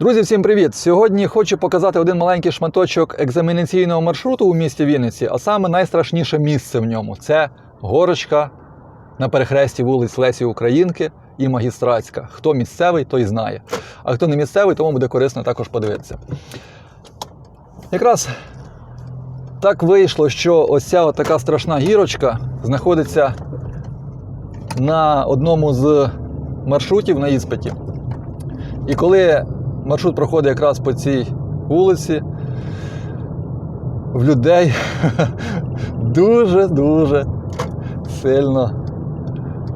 Друзі, всім привіт! Сьогодні хочу показати один маленький шматочок екзаменаційного маршруту у місті Вінниці, а саме найстрашніше місце в ньому це горочка на перехресті вулиць Лесі Українки і Магістратська. Хто місцевий, той знає. А хто не місцевий, тому буде корисно також подивитися. Якраз так вийшло, що ось ця така страшна гірочка знаходиться на одному з маршрутів на іспиті. І коли маршрут проходить якраз по цій вулиці, в людей дуже-дуже сильно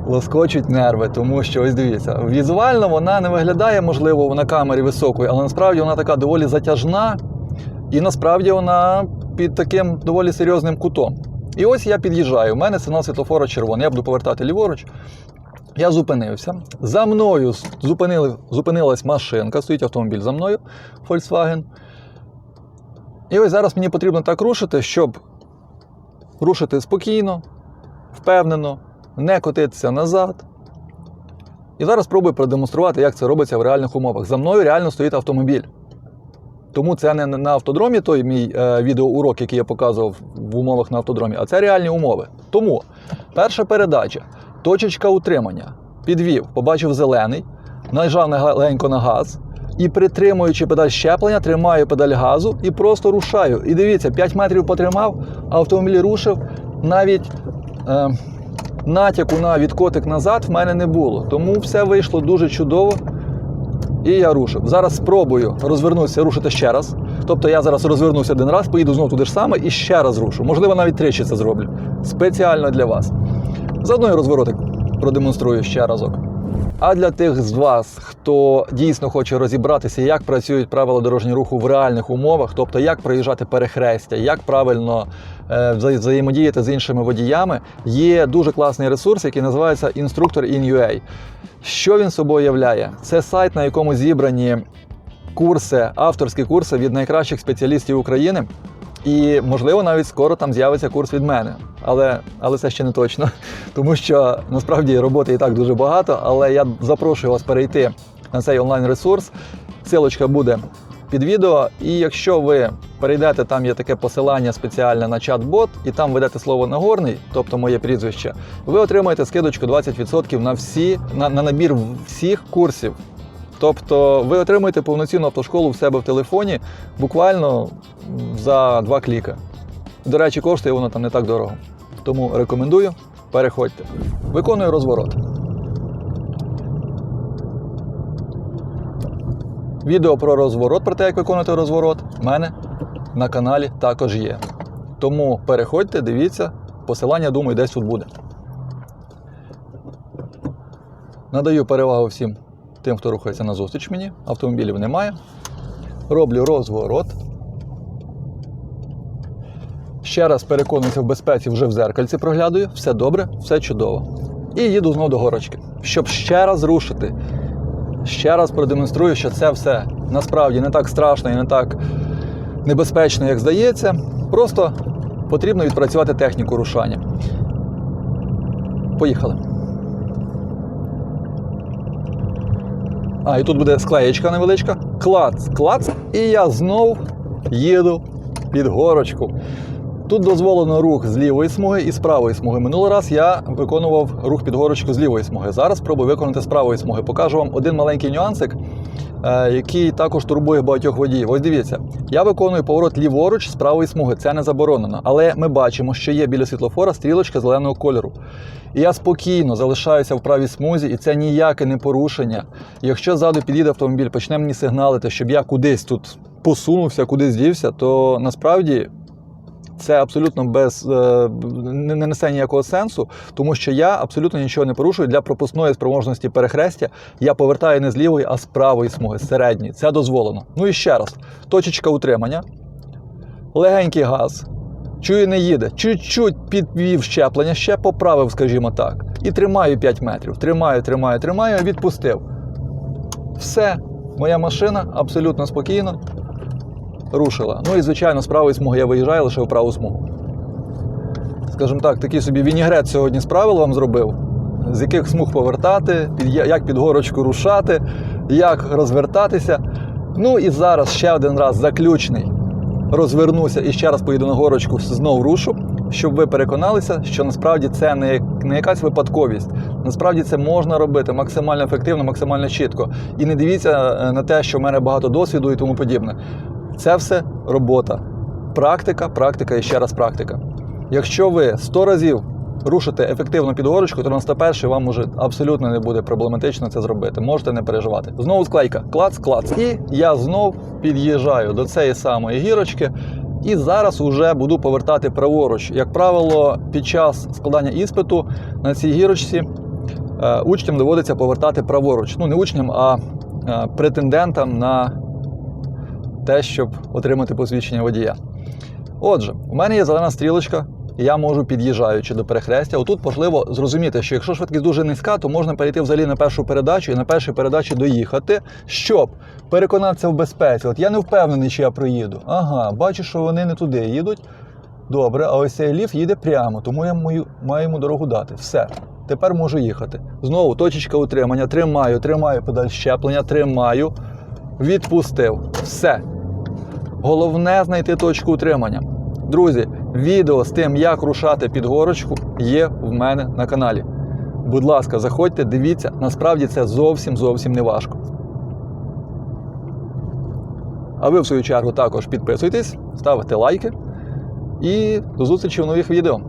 лоскочуть нерви, тому що ось дивіться, візуально вона не виглядає, можливо, на камері високою, але насправді вона така доволі затяжна, і насправді вона під таким доволі серйозним кутом. І ось я під'їжджаю. У мене сигнал світлофора червоний. Я буду повертати ліворуч. Я зупинився. За мною зупинили, зупинилась машинка, стоїть автомобіль за мною, Volkswagen. І ось зараз мені потрібно так рушити, щоб рушити спокійно, впевнено, не котитися назад. І зараз спробую продемонструвати, як це робиться в реальних умовах. За мною реально стоїть автомобіль. Тому це не на автодромі той мій е, відеоурок, який я показував в умовах на автодромі, а це реальні умови. Тому перша передача, точечка утримання. Підвів, побачив зелений, нажав легенько на газ і, притримуючи педаль щеплення, тримаю педаль газу і просто рушаю. І дивіться, 5 метрів потримав, автомобіль рушив, навіть е, натяку на відкотик назад в мене не було. Тому все вийшло дуже чудово. І я рушив. Зараз спробую розвернутися, рушити ще раз. Тобто я зараз розвернуся один раз, поїду знову туди ж саме і ще раз рушу. Можливо, навіть тричі це зроблю. Спеціально для вас. Заодно і розворотик продемонструю ще разок. А для тих з вас, хто дійсно хоче розібратися, як працюють правила дорожнього руху в реальних умовах, тобто як проїжджати перехрестя, як правильно е, вза- взаємодіяти з іншими водіями, є дуже класний ресурс, який називається Instructor in Що він собою являє? Це сайт, на якому зібрані курси, авторські курси від найкращих спеціалістів України. І, можливо, навіть скоро там з'явиться курс від мене. Але, але це ще не точно. Тому що насправді роботи і так дуже багато. Але я запрошую вас перейти на цей онлайн-ресурс. Силочка буде під відео. І якщо ви перейдете, там є таке посилання спеціальне на чат-бот, і там ведете слово Нагорний, тобто моє прізвище, ви отримаєте скидочку 20% на всі на, на набір всіх курсів. Тобто ви отримуєте повноцінну автошколу в себе в телефоні буквально за два кліка. До речі, коштує воно там не так дорого. Тому рекомендую, переходьте. Виконую розворот. Відео про розворот, про те, як виконувати розворот, в мене на каналі також є. Тому переходьте, дивіться, посилання, думаю, десь тут буде. Надаю перевагу всім тим, хто рухається назустріч мені. Автомобілів немає. Роблю розворот. Ще раз переконуюся в безпеці, вже в зеркальці проглядаю. Все добре, все чудово. І їду знову до горочки, щоб ще раз рушити. Ще раз продемонструю, що це все насправді не так страшно і не так небезпечно, як здається. Просто потрібно відпрацювати техніку рушання. Поїхали. А, і тут буде склеєчка невеличка. Клац, клац. І я знов їду під горочку. Тут дозволено рух з лівої смуги і з правої смуги. Минулий раз я виконував рух під горочку з лівої смуги. Зараз спробую виконати з правої смуги. Покажу вам один маленький нюансик, е, який також турбує багатьох водіїв. Ось дивіться, я виконую поворот ліворуч з правої смуги. Це не заборонено. Але ми бачимо, що є біля світлофора стрілочка зеленого кольору. І я спокійно залишаюся в правій смузі, і це ніяке не порушення. Якщо ззаду підійде автомобіль, почне мені сигналити, щоб я кудись тут посунувся, кудись дівся, то насправді це абсолютно без е, не не несе ніякого сенсу, тому що я абсолютно нічого не порушую для пропускної спроможності перехрестя. Я повертаю не з лівої, а з правої смуги, середньої. Це дозволено. Ну і ще раз: точечка утримання, легенький газ. Чую, не їде. Чуть-чуть підвів щеплення, ще поправив, скажімо так. І тримаю 5 метрів. Тримаю, тримаю, тримаю, відпустив. Все, моя машина абсолютно спокійно рушила. Ну і, звичайно, з правої смуги я виїжджаю лише в праву смугу. Скажімо так, такий собі вінігрет сьогодні з правил вам зробив, з яких смуг повертати, під, як під горочку рушати, як розвертатися. Ну і зараз ще один раз заключний. Розвернуся і ще раз поїду на горочку, знов рушу, щоб ви переконалися, що насправді це не, не якась випадковість. Насправді це можна робити максимально ефективно, максимально чітко. І не дивіться е, на те, що в мене багато досвіду і тому подібне. Це все робота. Практика, практика і ще раз практика. Якщо ви 100 разів рушите ефективно під горочку, то на 101 вам уже абсолютно не буде проблематично це зробити. Можете не переживати. Знову склейка. Клац, клац. І я знов під'їжджаю до цієї самої гірочки. І зараз уже буду повертати праворуч. Як правило, під час складання іспиту на цій гірочці е, учням доводиться повертати праворуч. Ну, не учням, а е, претендентам на те, щоб отримати посвідчення водія. Отже, у мене є зелена стрілочка, і я можу під'їжджаючи до перехрестя. Отут важливо зрозуміти, що якщо швидкість дуже низька, то можна перейти взагалі на першу передачу і на першій передачі доїхати, щоб переконатися в безпеці. От я не впевнений, чи я проїду. Ага, бачу, що вони не туди їдуть. Добре, а ось цей ліфт їде прямо, тому я маю, маю йому дорогу дати. Все. Тепер можу їхати. Знову точечка утримання. Тримаю, тримаю педаль щеплення, тримаю. Відпустив. Все. Головне знайти точку утримання. Друзі, відео з тим, як рушати під горочку, є в мене на каналі. Будь ласка, заходьте, дивіться, насправді це зовсім зовсім не важко. А ви, в свою чергу, також підписуйтесь, ставте лайки і до зустрічі в нових відео.